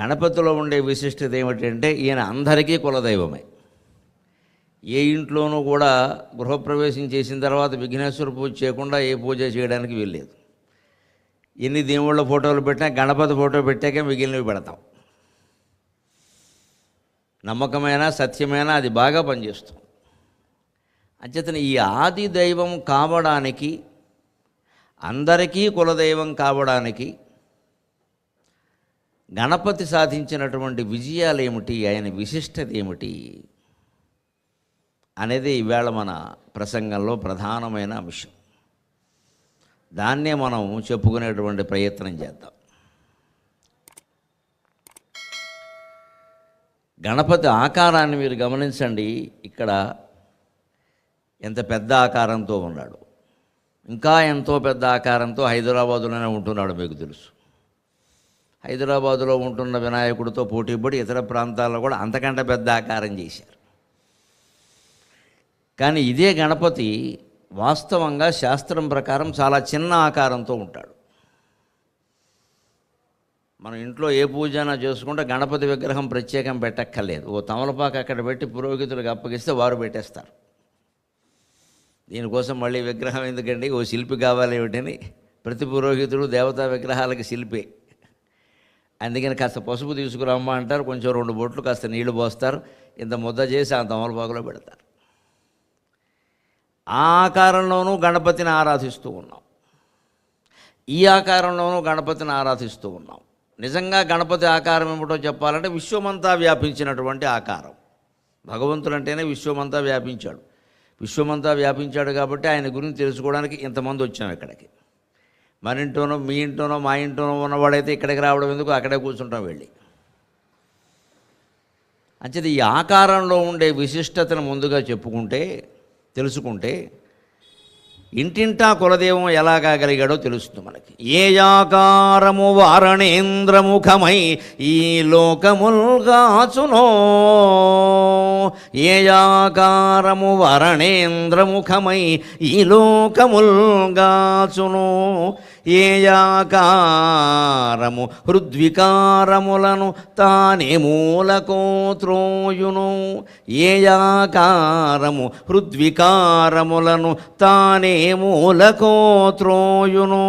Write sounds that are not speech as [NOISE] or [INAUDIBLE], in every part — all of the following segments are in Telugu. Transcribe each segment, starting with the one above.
గణపతిలో ఉండే విశిష్టత ఏమిటంటే ఈయన అందరికీ కులదైవమే. ఏ ఇంట్లోనూ కూడా గృహప్రవేశం చేసిన తర్వాత విఘ్నేశ్వర పూజ చేయకుండా ఏ పూజ చేయడానికి వీల్లేదు. ఎన్ని దేవుళ్ళ ఫోటోలు పెట్టినా గణపతి ఫోటో పెట్టాక మిగిలినవి పెడతాం. నమ్మకమైన సత్యమైన అది బాగా పనిచేస్తుంది. అంచేతన ఈ ఆది దైవం కావడానికి అందరికీ కులదైవం కావడానికి గణపతి సాధించినటువంటి విజయాలు ఏమిటి? ఆయన విశిష్టత ఏమిటి? అనేది ఈవేళ మన ప్రసంగంలో ప్రధానమైన అంశం. దాన్నే మనం చెప్పుకునేటువంటి ప్రయత్నం చేద్దాం. గణపతి ఆకారాన్ని మీరు గమనించండి. ఇక్కడ ఎంత పెద్ద ఆకారంతో ఉన్నాడు. ఇంకా ఎంతో పెద్ద ఆకారంతో హైదరాబాదులోనే ఉంటున్నాడు మీకు తెలుసు. హైదరాబాదులో ఉంటున్న వినాయకుడితో పోటీపడి ఇతర ప్రాంతాల్లో కూడా అంతకంటే పెద్ద ఆకారం చేశారు. కానీ ఇదే గణపతి వాస్తవంగా శాస్త్రం ప్రకారం చాలా చిన్న ఆకారంతో ఉంటాడు. మనం ఇంట్లో ఏ పూజన చేసుకుంటే గణపతి విగ్రహం ప్రత్యేకం పెట్టక్కర్లేదు. ఓ తమలపాకు అక్కడ పెట్టి పురోహితులకు అప్పగిస్తే వారు పెట్టేస్తారు. దీనికోసం మళ్ళీ విగ్రహం ఎందుకండి? ఓ శిల్పి కావాలి ఏమిటని? ప్రతి పురోహితుడు దేవతా విగ్రహాలకి శిల్పే. అందుకని కాస్త పసుపు తీసుకురమ్మా అంటారు కొంచెం రెండు బొట్లు కాస్త నీళ్ళు పోస్తారు ఇంత ముద్ద చేసి ఆ తమలపాకులో పెడతారు. ఆ ఆకారంలోనూ గణపతిని ఆరాధిస్తూ ఉన్నాం. ఈ ఆకారంలోనూ గణపతిని ఆరాధిస్తూ ఉన్నాం. నిజంగా గణపతి ఆకారం ఏమిటో చెప్పాలంటే విశ్వమంతా వ్యాపించినటువంటి ఆకారం. భగవంతుడు అంటేనే విశ్వమంతా వ్యాపించాడు. విశ్వమంతా వ్యాపించాడు కాబట్టి ఆయన గురించి తెలుసుకోవడానికి ఇంతమంది వచ్చాం ఇక్కడికి. మన ఇంట్లోనో మీ ఇంట్లోనో మా ఇంట్లోనో ఉన్నవాడైతే ఇక్కడికి రావడం ఎందుకు? అక్కడే కూర్చుంటాం వెళ్ళి. అంచేది ఈ ఆకారంలో ఉండే విశిష్టతను ముందుగా చెప్పుకుంటే తెలుసుకుంటే ఇంటింటా కులదేవం ఎలా తెలుస్తుంది మనకి. ఏ ఆకారము వారణేంద్రముఖమై ఈ లోకముల్గాచునో ఏ ఆకారము వరణేంద్రముఖమై ఈ లోకముల్గాచునో ఏయాకారము హృద్వికారములను తానే మూలకో త్రోయును ఏ హృద్వికారములను తానే మూలకో త్రోయును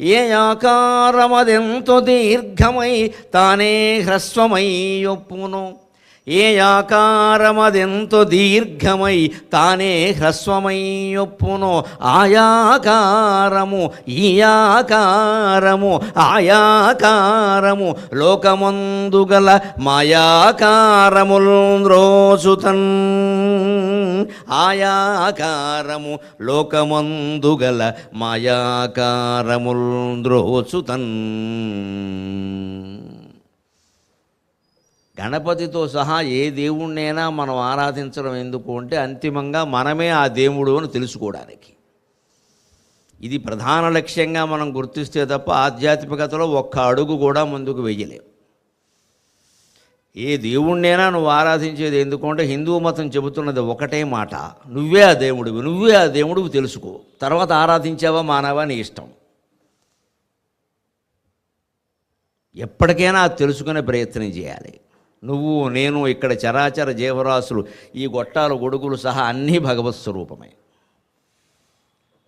ఏ దీర్ఘమై తానే హ్రస్వమై ఒప్పును. ఏ ఆకారమదెంతో దీర్ఘమై తానే హ్రస్వమై ఒప్పునో ఆయాకారము ఈ ఆకారము ఆయాకారము లోకమందుగల మాయాకారముల్ ద్రోసుతన్ ఆయాకారము లోకమందుగల మాయాకారముల్ ద్రోసుతన్ గణపతితో సహా ఏ దేవుణ్ణైనా మనం ఆరాధించడం ఎందుకు అంటే అంతిమంగా మనమే ఆ దేవుడు అని తెలుసుకోవడానికి. ఇది ప్రధాన లక్ష్యంగా మనం గుర్తిస్తే తప్ప ఆధ్యాత్మికతలో ఒక్క అడుగు కూడా ముందుకు వెయ్యలేం. ఏ దేవుణ్ణైనా నువ్వు ఆరాధించేది ఎందుకంటే హిందూ మతం చెబుతున్నది ఒకటే మాట నువ్వే ఆ దేవుడివి నువ్వే ఆ దేవుడివి తెలుసుకో. తర్వాత ఆరాధించావా మానవా నీ ఇష్టం. ఎప్పటికైనా అది తెలుసుకునే ప్రయత్నం చేయాలి. నువ్వు నేను ఇక్కడ చరాచర జీవరాశులు ఈ గొట్టాలు గొడుగులు సహా అన్నీ భగవత్ స్వరూపమే.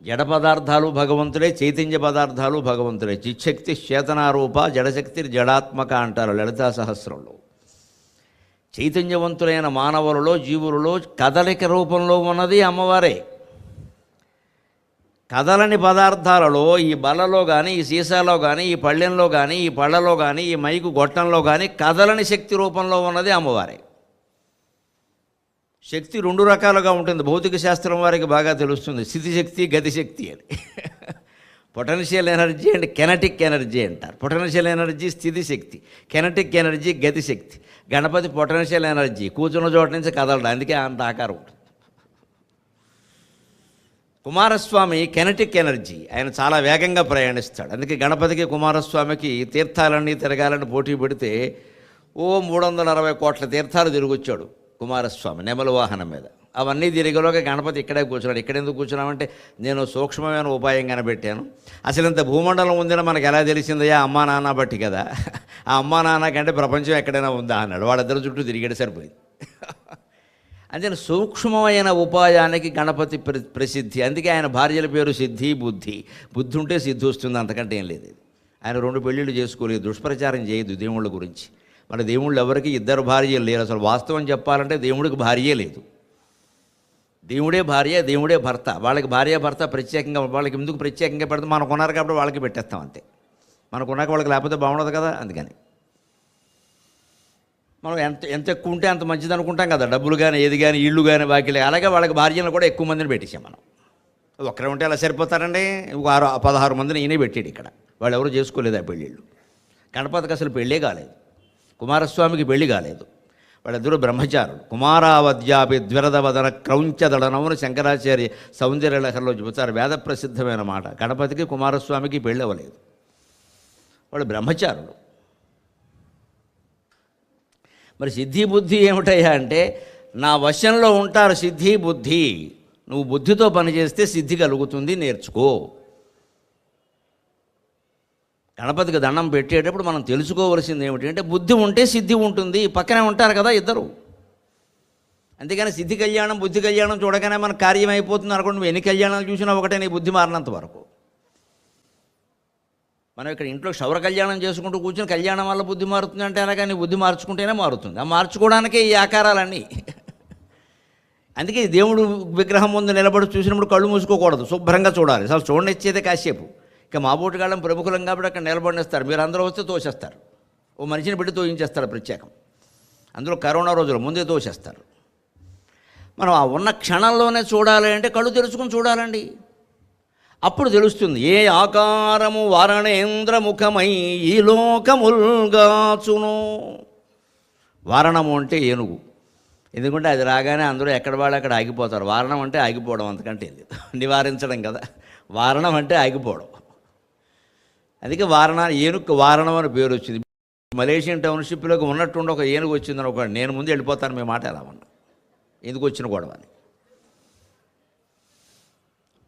జడ పదార్థాలు భగవంతుడే చైతన్య పదార్థాలు భగవంతుడే. చిచ్చక్తి చేతనారూప జడశక్తి జడాత్మక అంటారు లలితా సహస్రంలో. చైతన్యవంతులైన మానవులలో జీవులలో కదలిక రూపంలో ఉన్నది అమ్మవారే. కదలని పదార్థాలలో ఈ బల్లలో కానీ ఈ సీసాలో కానీ ఈ పళ్ళెంలో కానీ ఈ పళ్ళలో కానీ ఈ మైకు గొట్టంలో కానీ కదలని శక్తి రూపంలో ఉన్నది అమ్మవారే. శక్తి రెండు రకాలుగా ఉంటుంది. భౌతిక శాస్త్రం వారికి బాగా తెలుస్తుంది. స్థితిశక్తి గతిశక్తి అని. Potential energy and kinetic energy అంటారు. పొటెన్షియల్ ఎనర్జీ స్థితి శక్తి కెనటిక్ ఎనర్జీ గతిశక్తి. గణపతి పొటెన్షియల్ ఎనర్జీ కూర్చున్న చోట నుంచి కదలడం. అందుకే అంత ఆకారం ఉంటుంది. Kumaraswamy kinetic energy. ఆయన చాలా వేగంగా ప్రయాణిస్తాడు. అందుకే గణపతికి కుమారస్వామికి తీర్థాలన్నీ తిరగాలని పోటీ పెడితే ఓ మూడు వందల అరవై కోట్ల తీర్థాలు తిరిగొచ్చాడు కుమారస్వామి నెమల వాహనం మీద. అవన్నీ తిరిగలోగా గణపతి ఇక్కడే కూర్చున్నాడు. ఇక్కడ ఎందుకు కూర్చున్నామంటే నేను సూక్ష్మమైన ఉపాయం కనిపెట్టాను అసలు ఇంత భూమండలం ఉందని మనకు ఎలా తెలిసిందయ్యా? అమ్మా నాన్న బట్టి కదా. ఆ అమ్మా నాన్న కంటే ప్రపంచం ఎక్కడైనా ఉందా? అన్నాడు. వాళ్ళిద్దరు చుట్టూ తిరిగాడు సరిపోయింది. అందుకని సూక్ష్మమైన ఉపాయానికి గణపతి ప్ర- ప్రసిద్ధి. అందుకే ఆయన భార్యల పేరు సిద్ధి బుద్ధి. బుద్ధి ఉంటే సిద్ధి వస్తుంది అంతకంటే ఏం లేదు. ఆయన రెండు పెళ్ళిళ్ళు చేసుకోలేదు దుష్ప్రచారం చేయదు దేవుళ్ళ గురించి. మన దేవుళ్ళు ఎవరికి? ఇద్దరు భార్యలు లేరు. అసలు వాస్తవం చెప్పాలంటే దేవుడికి భార్యే లేదు. దేవుడే భార్య దేవుడే భర్త. వాళ్ళకి భార్య భర్త ప్రత్యేకంగా వాళ్ళకి ఎందుకు ప్రత్యేకంగా పెడతాం? మనకు ఉన్నారు కాబట్టి వాళ్ళకి పెట్టేస్తాం అంతే. మనకు ఉన్నాక వాళ్ళకి లేకపోతే బాగుండదు కదా అందుకని. మనం ఎంత ఎంత ఎక్కువ ఉంటే అంత మంచిది అనుకుంటాం కదా. డబ్బులు కానీ ఏది కానీ ఇళ్ళు కానీ బాకీలు అలాగే వాళ్ళకి భార్యను కూడా ఎక్కువ మందిని పెట్టేసాం మనం. ఒక్కరే ఉంటే ఎలా సరిపోతారండి? ఆరు పదహారు మందిని ఈయనే పెట్టాడు ఇక్కడ. వాళ్ళు ఎవరు చేసుకోలేదు ఆ పెళ్ళిళ్ళు. గణపతికి అసలు పెళ్ళే కాలేదు. కుమారస్వామికి పెళ్ళి కాలేదు. వాళ్ళిద్దరూ బ్రహ్మచారులు. కుమారావద్యాపి ద్విరదవదన క్రౌంచదడనమును శంకరాచార్య సౌందర్యలహరిలో చెబుతారు వేద ప్రసిద్ధమైన మాట. గణపతికి కుమారస్వామికి పెళ్ళి అవ్వలేదు. వాళ్ళు బ్రహ్మచారులు. మరి సిద్ధి బుద్ధి ఏమిటయ్యా అంటే నా వశంలో ఉంటారు సిద్ధి బుద్ధి. నువ్వు బుద్ధితో పనిచేస్తే సిద్ధి కలుగుతుంది నేర్చుకో. గణపతికి దండం పెట్టేటప్పుడు మనం తెలుసుకోవలసింది ఏమిటి అంటే బుద్ధి ఉంటే సిద్ధి ఉంటుంది పక్కనే ఉంటారు కదా ఇద్దరు. అంతేగాని సిద్ధి కళ్యాణం బుద్ధి కళ్యాణం చూడగానే మన కార్యం అయిపోతుంది అనుకోండి నువ్వు ఎన్ని కళ్యాణాలు చూసినా ఒకటే నీ బుద్ధి మారినంత వరకు. మనం ఇక్కడ ఇంట్లో క్షౌర కళ్యాణం చేసుకుంటూ కూర్చొని కళ్యాణం వల్ల బుద్ధి మారుతుంది అంటే అలాగా నీ బుద్ధి మార్చుకుంటేనే మారుతుంది. ఆ మార్చుకోవడానికే ఈ ఆకారాలన్నీ. అందుకే దేవుడు విగ్రహం ముందు నిలబడి చూసినప్పుడు కళ్ళు మూసుకోకూడదు. శుభ్రంగా చూడాలి. అసలు చూడనిచ్చేదే కాసేపు. ఇక మా కాలం ప్రముఖులం కాబట్టి అక్కడ నిలబడినేస్తారు. మీరు అందరూ వస్తే తోసేస్తారు. ఓ మనిషిని పెట్టి తోయించేస్తారు ప్రత్యేకం. అందులో కరోనా రోజులు ముందే తోసేస్తారు. మనం ఆ ఉన్న క్షణంలోనే చూడాలి అంటే కళ్ళు తెరుచుకుని చూడాలండి. అప్పుడు తెలుస్తుంది ఏ ఆకారము వారణేంద్రముఖమై ఈ లోకముల్గాచును. వారణము అంటే ఏనుగు. ఎందుకంటే అది రాగానే అందరూ ఎక్కడ వాళ్ళు అక్కడ ఆగిపోతారు. వారణం అంటే ఆగిపోవడం అంతకంటే ఏం లేదు. [LAUGHS] నివారించడం కదా. వారణం అంటే ఆగిపోవడం. అందుకే వారణ ఏనుగు వారణం అని పేరు వచ్చింది. మలేషియన్ టౌన్షిప్లోకి ఉన్నట్టుండి ఒక ఏనుగు వచ్చిందని ఒక నేను ముందు వెళ్ళిపోతాను మీ మాట ఎలా ఉన్నా. ఎందుకు వచ్చిన గొడవ అని.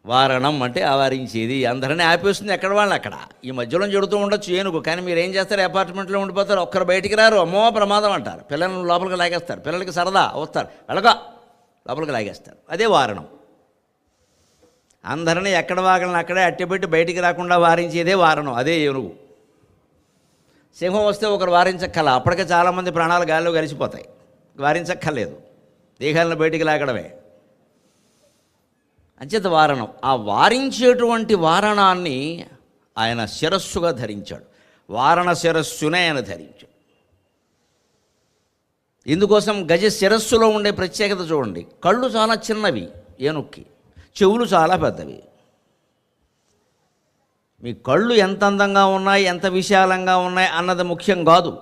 వారణం అంటే ఆవరించేది. అందరినీ ఆపేస్తుంది ఎక్కడ వాళ్ళు అక్కడ. ఈ మధ్యలో చెడుతూ ఉండొచ్చు ఏనుగు కానీ మీరు ఏం చేస్తారు అపార్ట్మెంట్లో ఉండిపోతారు. ఒక్కరు బయటికి రారు. అమ్మో ప్రమాదం అంటారు. పిల్లల్ని లోపలికి లాగేస్తారు. పిల్లలకి సరదా వస్తారు. వెళ్ళగా లోపలికి లాగేస్తారు. అదే వారణం. అందరినీ ఎక్కడ వాగలను అక్కడే అట్టెపెట్టి బయటికి రాకుండా వారించేదే వారణం. అదే ఏనుగు. సింహం వస్తే ఒకరు వారించక్కల. అప్పటికే చాలామంది ప్రాణాలు గాల్లో కలిసిపోతాయి వారించక్కర్లేదు. దేహాలను బయటికి లాగడమే. అంచేత వారణం ఆ వారించేటువంటి వారణాన్ని ఆయన శిరస్సుగా ధరించాడు. వారణ శిరస్సునే ఆయన ధరించాడు. ఇందుకోసం గజ శిరస్సులో ఉండే ప్రత్యేకత చూడండి. కళ్ళు చాలా చిన్నవి ఏనుక్కి. చెవులు చాలా పెద్దవి. మీ కళ్ళు ఎంత అందంగా ఉన్నాయి ఎంత విశాలంగా ఉన్నాయి అన్నది ముఖ్యం కాదు.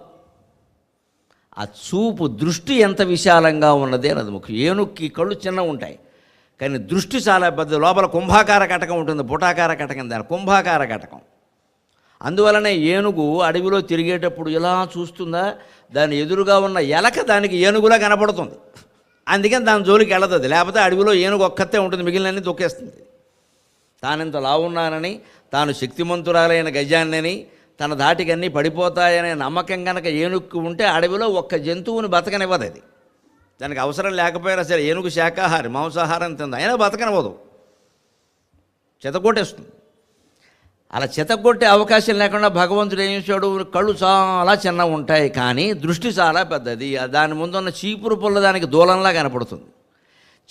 ఆ చూపు దృష్టి ఎంత విశాలంగా ఉన్నది అన్నది ముఖ్యం. ఏనుక్కి కళ్ళు చిన్నగా ఉంటాయి. కానీ దృష్టి చాలా పెద్ద లోపల కుంభాకార కటకం ఉంటుంది పుటాకార కటకం దాని కుంభాకార కటకం. అందువలనే ఏనుగు అడవిలో తిరిగేటప్పుడు ఇలా చూస్తుందా దాని ఎదురుగా ఉన్న ఎలక దానికి ఏనుగులా కనపడుతుంది. అందుకని దాని జోలికి వెళ్ళదు లేకపోతే అడవిలో ఏనుగు ఒక్కతే ఉంటుంది మిగిలినన్ని దొక్కేస్తుంది తానింత లావున్నానని తాను శక్తిమంతురాలైన గజాన్నని తన ధాటికి అన్నీ పడిపోతాయనే నమ్మకం కనుక ఏనుక్కు ఉంటే అడవిలో ఒక్క జంతువుని బతకనివ్వదు అది. దానికి అవసరం లేకపోయినా సరే ఏనుగు శాకాహారి మాంసాహారం తింది? అయినా బతకనివ్వదు. చెతకొట్టేస్తుంది అలా చెతకొట్టే అవకాశం లేకుండా భగవంతుడు ఏం చేశాడు? కళ్ళు చాలా చిన్నగా ఉంటాయి కానీ దృష్టి చాలా పెద్దది. దాని ముందున్న చీపురు పుల్ల దానికి దూలంలా కనపడుతుంది.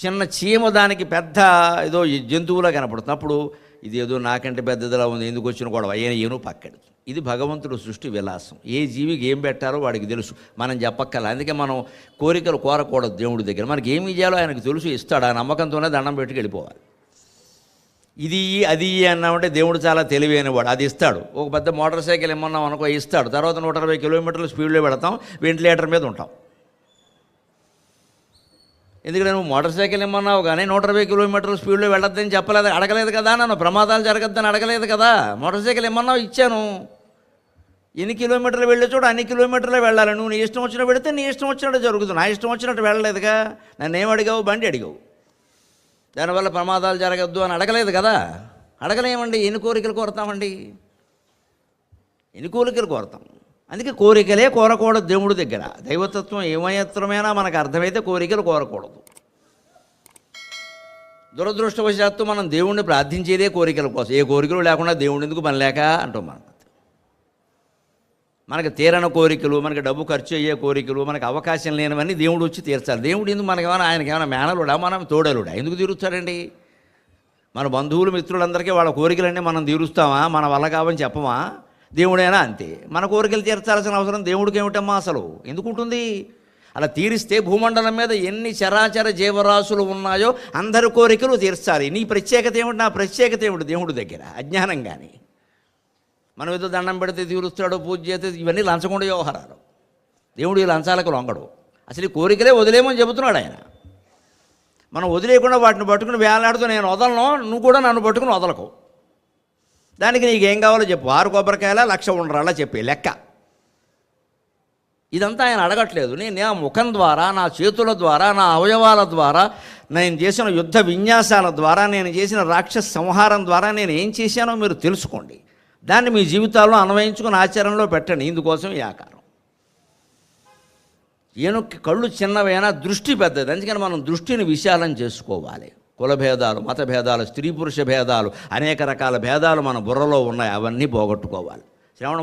చిన్న చీమ దానికి పెద్ద ఏదో జంతువులా కనపడుతుంది. అప్పుడు ఇది ఏదో నాకంటే పెద్దదిలా ఉంది ఎందుకు వచ్చిన గొడవ? అయినా ఏను పక్కడు. ఇది భగవంతుడు సృష్టి విలాసం. ఏ జీవికి ఏం పెట్టారో వాడికి తెలుసు. మనం చెప్పక్కల అందుకే మనం కోరికలు కోరకూడదు దేవుడి దగ్గర. మనకి ఏమి చేయాలో ఆయనకు తెలుసు ఇస్తాడు. ఆ నమ్మకంతోనే దండం పెట్టుకు వెళ్ళిపోవాలి. ఇది అది అన్నామంటే దేవుడు చాలా తెలివైనవాడు. అది ఇస్తాడు. ఒక పెద్ద మోటార్ సైకిల్ ఇమ్మన్నాం అనుకో ఇస్తాడు. తర్వాత నూట అరవై కిలోమీటర్ల స్పీడ్లో పెడతాం. వెంటిలేటర్ మీద ఉంటాం. ఎందుకంటే నువ్వు మోటార్ సైకిల్ ఇమ్మన్నావు కానీ నూట ఇరవై కిలోమీటర్ల స్పీడ్లో వెళ్ళొద్దని చెప్పలేదు. అడగలేదు కదా నన్ను. ప్రమాదాలు జరగద్దని అడగలేదు కదా. మోటార్ సైకిల్ ఇమ్మన్నావు ఇచ్చాను. ఎన్ని కిలోమీటర్లు వెళ్ళే చోట అన్ని కిలోమీటర్లు వెళ్ళాలి. నువ్వు నీ ఇష్టం వచ్చినట్టు పెడితే నీ ఇష్టం వచ్చినట్టు జరుగుతుంది. నా ఇష్టం వచ్చినట్టు వెళ్ళలేదుగా. నన్ను ఏం అడిగావు? బండి అడిగావు. దానివల్ల ప్రమాదాలు జరగద్దు అని అడగలేదు కదా. అడగలేమండి. ఎన్ని కోరికలు కోరుతామండి? ఎన్ని కోరికలు కోరుతాం? అందుకే కోరికలే కోరకూడదు దేవుడి దగ్గర. దైవతత్వం ఏమయత్రమైనా మనకు అర్థమైతే కోరికలు కోరకూడదు. దురదృష్టవశాత్తు మనం దేవుణ్ణి ప్రార్థించేదే కోరికల కోసం. ఏ కోరికలు లేకుండా దేవుడి ఎందుకు పనిలేక అంటాం మనం. మనకు తీరని కోరికలు మనకి డబ్బు ఖర్చు అయ్యే కోరికలు మనకు అవకాశం లేనివన్నీ దేవుడు వచ్చి తీర్చాలి. దేవుడు ఎందుకు మనకేమైనా ఆయనకి ఏమైనా మేనలుడా మనం తోడలుడా ఎందుకు తీరుస్తాడండి? మన బంధువులు మిత్రులందరికీ వాళ్ళ కోరికలన్నీ మనం తీరుస్తామా? మన వల్ల కావని చెప్పమా? దేవుడైనా అంతే. మన కోరికలు తీర్చాల్సిన అవసరం దేవుడికి ఏమిటమ్మా అసలు? ఎందుకుంటుంది? అలా తీరిస్తే భూమండలం మీద ఎన్ని చరాచర జీవరాశులు ఉన్నాయో అందరి కోరికలు తీర్చాలి. నీ ప్రత్యేకత ఏమిటి? నా ప్రత్యేకత ఏమిటి దేవుడి దగ్గర? అజ్ఞానం కానీ మనం ఏదో దండం పెడితే తీరుస్తాడు పూజ చేస్తే ఇవన్నీ లంచకుండా వ్యవహారాలు. దేవుడు ఈ లంచాలకు లొంగడు. అసలు ఈ కోరికలే వదిలేమని చెబుతున్నాడు ఆయన. మనం వదిలేయకుండా వాటిని పట్టుకుని వేలాడుతూ నేను వదలను నువ్వు కూడా నన్ను పట్టుకుని వదలకు. దానికి నీకు ఏం కావాలో చెప్పు. ఆరు కొబ్బరికాయల లక్ష ఉండరాలా చెప్పి లెక్క. ఇదంతా ఆయన అడగట్లేదు. నేను నా ముఖం ద్వారా నా చేతుల ద్వారా నా అవయవాల ద్వారా నేను చేసిన యుద్ధ విన్యాసాల ద్వారా నేను చేసిన రాక్షస సంహారం ద్వారా నేను ఏం చేశానో మీరు తెలుసుకోండి. దాన్ని మీ జీవితాల్లో అన్వయించుకుని ఆచరణలో పెట్టండి. ఇందుకోసం ఈ ఆకారం. ఏనుక్కి కళ్ళు చిన్నవైనా దృష్టి పెద్దది. అందుకని మనం దృష్టిని విశాలం చేసుకోవాలి. కుల భేదాలు మత భేదాలు స్త్రీ పురుష భేదాలు అనేక రకాల భేదాలు మన బుర్రలో ఉన్నాయి. అవన్నీ పోగొట్టుకోవాలి. శ్రవణ